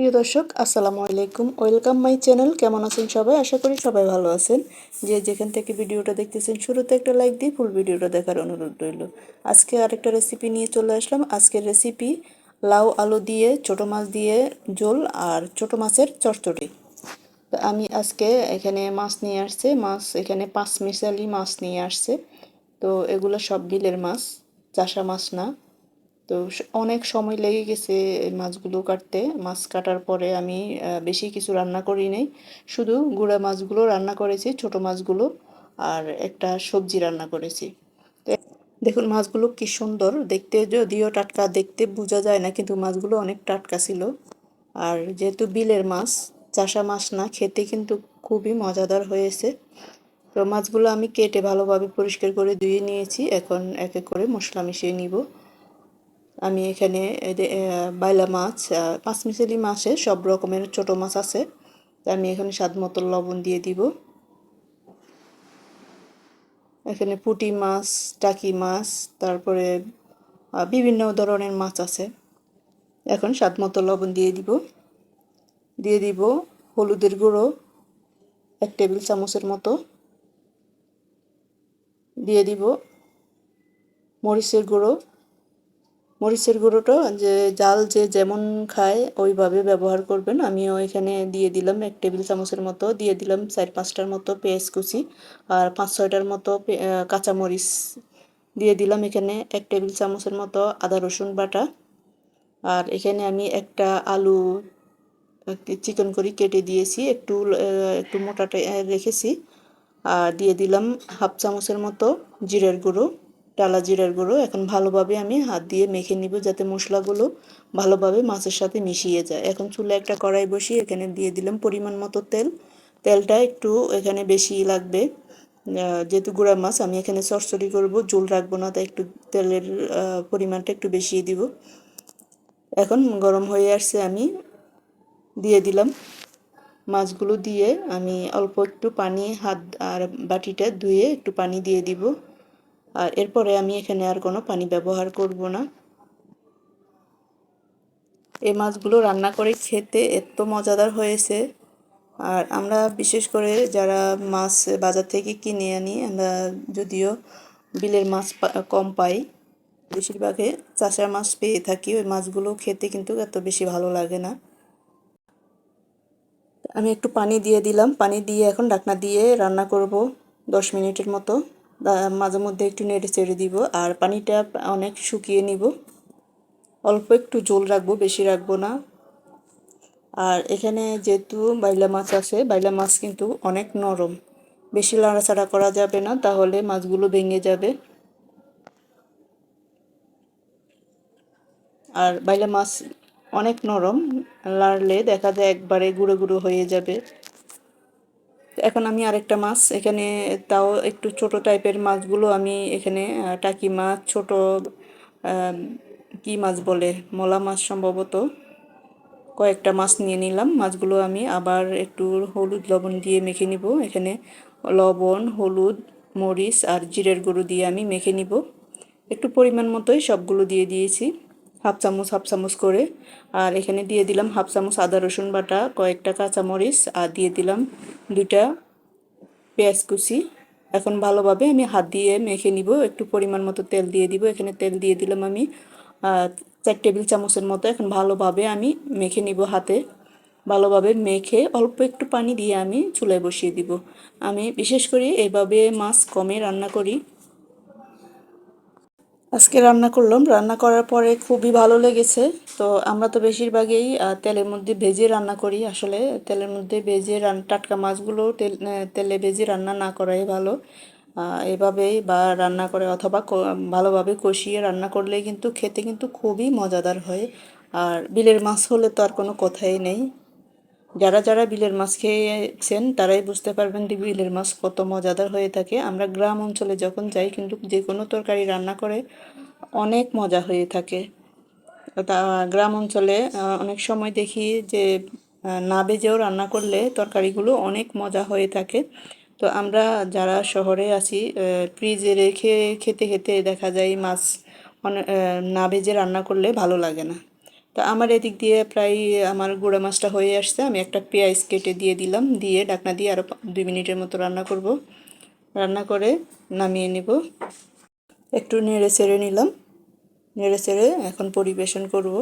প্রিয় দর্শক, আসসালামু আলাইকুম। ওয়েলকাম মাই চ্যানেল কেমন আছেন সবাই? আশা করি সবাই ভালো আছেন। যে যেখান থেকে ভিডিওটা দেখতেছেন, শুরুতে একটা লাইক দিয়ে ফুল ভিডিওটা দেখার অনুরোধ রইল। আজকে আরেকটা রেসিপি নিয়ে চলে আসলাম। আজকের রেসিপি লাউ আলু দিয়ে, ছোট মাছ দিয়ে ঝোল আর ছোট মাছের তো আমি আজকে এখানে মাছ নিয়ে আসছে। মাছ এখানে পাঁচ মিশালি মাছ নিয়ে আসছে। তো এগুলো সব বিলের মাছ, চাষা মাছ না। তো অনেক সময় লেগে গেছে মাছগুলো কাটতে। মাছ কাটার পরে আমি বেশি কিছু রান্না করি নাই। শুধু গুঁড়া মাছগুলো রান্না করেছি, ছোট মাছগুলো, আর একটা সবজি রান্না করেছি। দেখুন মাছগুলো কি সুন্দর। দেখতে যদিও টাটকা, দেখতে বোঝা যায় না, কিন্তু মাছগুলো অনেক টাটকা ছিল। আর যেহেতু বিলের মাছ, চাষা মাছ না, খেতে কিন্তু খুবই মজাদার হয়েছে। তো মাছগুলো আমি কেটে ভালোভাবে পরিষ্কার করে ধুয়ে নিয়েছি। এখন এক এক করে মশলা মিশিয়ে নিব। আমি এখানে বাইলা মাছ পাঁচ মিশালি মাছে সব রকমের ছোট মাছ আছে। আমি এখানে স্বাদ মতো লবণ দিয়ে দিব। এখানে পুটি মাছ, টাকি মাছ, তারপরে বিভিন্ন ধরনের মাছ আছে। এখন স্বাদ মতো লবণ দিয়ে দিব। দিয়ে দিব হলুদের গুঁড়ো, এক টেবিল চামচের মতো। দিয়ে দিব মরিচের গুঁড়ো মরিচের গুঁড়োটা, যে জাল যে যেমন খায় ওইভাবে ব্যবহার করবেন। আমিও এখানে দিয়ে দিলাম এক টেবিল চামচের মতো, দিয়ে দিলাম চার পাঁচটার মতো পেঁয়াজ কুচি আর পাঁচ ছয়টার মতো কাঁচামরিচ। দিয়ে দিলাম এখানে এক টেবিল চামচের মতো আদা রসুন বাটা আর এখানে আমি একটা আলু চিকন করে কেটে দিয়েছি, একটু একটু মোটাটা রেখেছি। আর দিয়ে দিলাম হাফ চামচের মতো জিরের গুঁড়ো। টালা জিরার গুঁড়ো এখন ভালোভাবে আমি হাত দিয়ে মেখে নিব যাতে মশলাগুলো ভালোভাবে মাছের সাথে মিশিয়ে যায়। এখন চুলে একটা কড়াই বসিয়ে এখানে দিয়ে দিলাম পরিমাণ মতো তেল। তেলটা একটু এখানে বেশি লাগবে। যেহেতু গুঁড়া মাছ, আমি এখানে চরচড়ি করব, ঝোল রাখব না, তাই একটু তেলের পরিমাণটা একটু বেশি দিব। এখন গরম হয়ে আসছে, আমি দিয়ে দিলাম মাছগুলো দিয়ে আমি অল্প একটু পানি, হাত আর বাটিটা ধুয়ে একটু পানি দিয়ে দিব। আর এরপরে আমি এখানে আর কোনো পানি ব্যবহার করব না। এই মাছগুলো রান্না করে খেতে এত মজাদার হয়েছে। আর আমরা বিশেষ করে যারা মাছ বাজার থেকে কিনে আনি, আমরা যদিও বিলের মাছ কম পাই, বেশিরভাগে চাষা মাছ পেয়ে থাকি। ওই মাছগুলো খেতে কিন্তু এত বেশি ভালো লাগে না। আমি একটু পানি দিয়ে দিলাম। পানি দিয়ে এখন ডাকনা দিয়ে রান্না করব দশ মিনিটের মতো। মাঝে মধ্যে একটু নেড়ে চেড়ে দিব আর পানিটা অনেক শুকিয়ে নিব। অল্প একটু জল রাখব, বেশি রাখব না। আর এখানে যেহেতু বাইলা মাছ আছে, বাইলা মাছ কিন্তু অনেক নরম। বেশি লাড়াচাড়া করা যাবে না, তাহলে মাছগুলো ভেঙে যাবে। আর বাইলা মাছ অনেক নরম, লাড়লে দেখা যায় একবারে গুঁড়ো গুঁড়ো হয়ে যাবে। এখন আমি আরেকটা মাছ, এখানে তাও একটু ছোট টাইপের মাছগুলো আমি এখানে টাকি মাছ, ছোট কি মাছ বলে, মলা মাছ সম্ভবত। কয়েকটা মাছ নিয়ে নিলাম, মাছগুলো আমি আবার একটু হলুদ লবণ দিয়ে মেখে নিব। এখানে লবণ, হলুদ, মরিচ আর জিরের গুঁড়ো দিয়ে আমি মেখে নিব। একটু পরিমাণ মতোই সবগুলো দিয়ে দিয়েছি। হাফ চামচ হাফ চামচ করে। আর এখানে দিয়ে দিলাম হাফ চামচ আদা, রসুন বাটা, কয়েকটা কাঁচামরিচ, আর দিয়ে দিলাম দুইটা পেঁয়াজ কুচি। এখন ভালোভাবে আমি হাত দিয়ে মেখে নিব, একটু পরিমাণ মতো তেল দিয়ে দিব। এখানে তেল দিয়ে দিলাম আমি চার টেবিল চামচের মতো। এখন ভালোভাবে আমি মেখে নিব হাতে। ভালোভাবে মেখে অল্প একটু পানি দিয়ে আমি চুলায় বসিয়ে দিব। আমি বিশেষ করে এভাবে মাছ কমে রান্না করি। আজকে রান্না করলাম। রান্না করার পরে খুবই ভালো লেগেছে। তো আমরা তো বেশিরভাগই তেলের মধ্যে ভেজে রান্না করি। আসলে তেলের মধ্যে ভেজে রান, টাটকা মাছগুলো তেল তেলে ভেজে রান্না না করাই ভালো। এভাবেই বা রান্না করে অথবা ভালোভাবে কষিয়ে রান্না করলে কিন্তু খেতে কিন্তু খুবই মজাদার হয়। আর বিলের মাছ হলে তো আর কোনো কথাই নেই। যারা যারা বিলের মাছ খেয়েছেন, তারাই বুঝতে পারবেন যে বিলের মাছ কত মজাদার হয়ে থাকে। আমরা গ্রাম অঞ্চলে যখন যাই, কিন্তু যে কোনো তরকারি রান্না করে অনেক মজা হয়ে থাকে। তা গ্রাম অঞ্চলে অনেক সময় দেখি যে না বেজেও রান্না করলে তরকারিগুলো অনেক মজা হয়ে থাকে। তো আমরা যারা শহরে আছি ফ্রিজে রেখে খেতে খেতে দেখা যায় মাছ না ভেজে রান্না করলে ভালো লাগে না। তা আমার এদিক দিয়ে প্রায়, আমার গুঁড়া মাছটা হয়ে আসছে। আমি একটা পেঁয়াজ কেটে দিয়ে দিলাম, দিয়ে ডাকনা দিয়ে আরও দুই মিনিটের মতো রান্না করব। রান্না করে নামিয়ে নেব। একটু নেড়ে চেড়ে নিলাম। নেড়ে চেড়ে এখন পরিবেশন করব।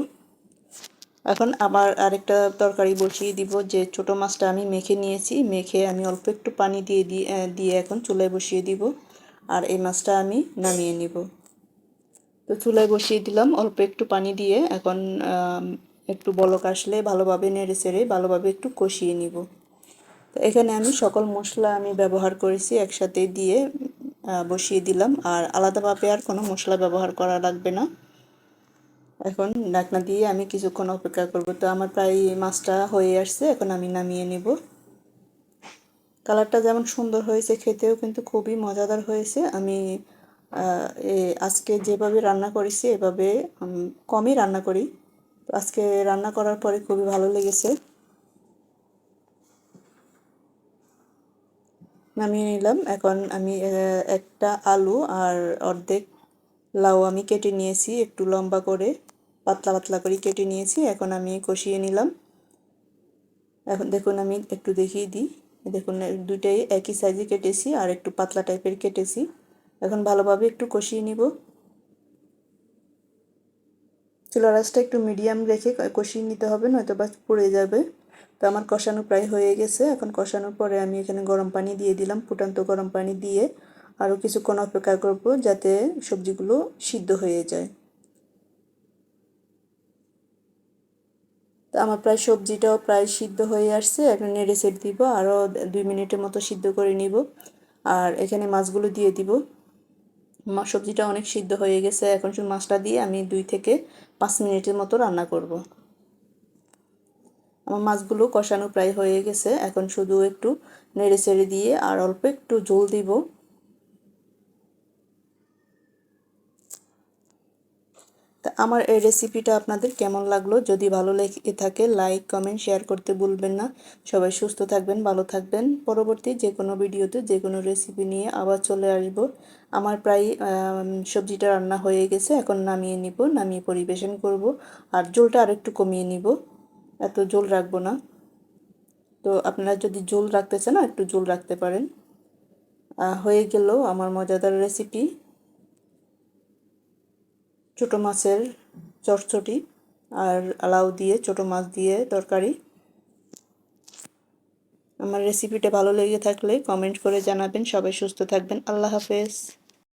এখন আবার আরেকটা তরকারি বসিয়ে দিব। যে ছোট মাছটা আমি মেখে নিয়েছি, মেখে আমি অল্প একটু পানি দিয়ে দিয়ে এখন চুলায় বসিয়ে দিব। আর এই মাছটা আমি নামিয়ে নিব। তো চুলায় বসিয়ে দিলাম, অল্প একটু পানি দিয়ে। এখন একটু বলক আসলে ভালোভাবে নেড়ে চেড়ে ভালোভাবে একটু কষিয়ে নিব। তো এখানে আমি সকল মশলা আমি ব্যবহার করেছি একসাথে দিয়ে বসিয়ে দিলাম। আর আলাদাভাবে আর কোনো মশলা ব্যবহার করা লাগবে না। এখন ডাকনা দিয়ে আমি কিছুক্ষণ অপেক্ষা করব। তো আমার প্রায় মাছটা হয়ে আসছে, এখন আমি নামিয়ে নেব। কালারটা যেমন সুন্দর হয়েছে, খেতেও কিন্তু খুবই মজাদার হয়েছে। আমি আজকে যেভাবে রান্না করেছি, এভাবে কমই রান্না করি। আজকে রান্না করার পরে খুবই ভালো লেগেছে। নামিয়ে নিলাম। এখন আমি একটা আলু আর অর্ধেক লাউ আমি কেটে নিয়েছি, একটু লম্বা করে, পাতলা পাতলা করে কেটে নিয়েছি। এখন আমি কষিয়ে নিলাম। এখন দেখুন, আমি একটু দেখিয়ে দিই। দেখুন, দুইটাই একই সাইজে কেটেছি আর একটু পাতলা টাইপের কেটেছি। এখন ভালোভাবে একটু কষিয়ে নিব। চুলা রাসটা একটু মিডিয়াম রেখে কষিয়ে নিতে হবে, নয়তো বা পুড়ে যাবে। তো আমার কষানো প্রায় হয়ে গেছে। এখন কষানোর পরে আমি এখানে গরম পানি দিয়ে দিলাম, ফুটান্ত গরম পানি দিয়ে। আরও কিছুক্ষণ অপেক্ষা করব যাতে সবজিগুলো সিদ্ধ হয়ে যায়। তো আমার প্রায় সবজিটাও প্রায় সিদ্ধ হয়ে আসছে। এখন নেড়ে সেট দিব, আরও দুই মিনিটের মতো সিদ্ধ করে নিব। আর এখানে মাছগুলো দিয়ে দিব। সবজিটা অনেক সিদ্ধ হয়ে গেছে। এখন শুধু মাছটা দিয়ে আমি দুই থেকে পাঁচ মিনিটের মতো রান্না করব। আমার মাছগুলো কষানো প্রায় হয়ে গেছে। এখন শুধু একটু নেড়ে চেড়ে দিয়ে আর অল্প একটু জল দিব তা আমার এই রেসিপিটা আপনাদের কেমন লাগল? যদি ভালো লেগে থাকে লাইক কমেন্ট শেয়ার করতে ভুলবেন না। সবাই সুস্থ থাকবেন, ভালো থাকবেন। পরবর্তী যে কোনো ভিডিওতে যে কোনো রেসিপি নিয়ে আবার চলে আসব। আমার প্রায় সবজিটা রান্না হয়ে গেছে। এখন নামিয়ে নিব, নামিয়ে পরিবেশন করব। আর জলটা আরেকটু কমিয়ে নিব। এত জল রাখব না। তো আপনারা যদি জল রাখতে চান, একটু জল রাখতে পারেন। হয়ে গেল আমার মজাদার রেসিপি ছোটো মাছের চটচটি আর আলাউ দিয়ে, ছোটো মাছ দিয়ে তরকারি। আমার রেসিপিটা ভালো লেগে থাকলে কমেন্ট করে জানাবেন। সবাই সুস্থ থাকবেন। আল্লাহ হাফেজ।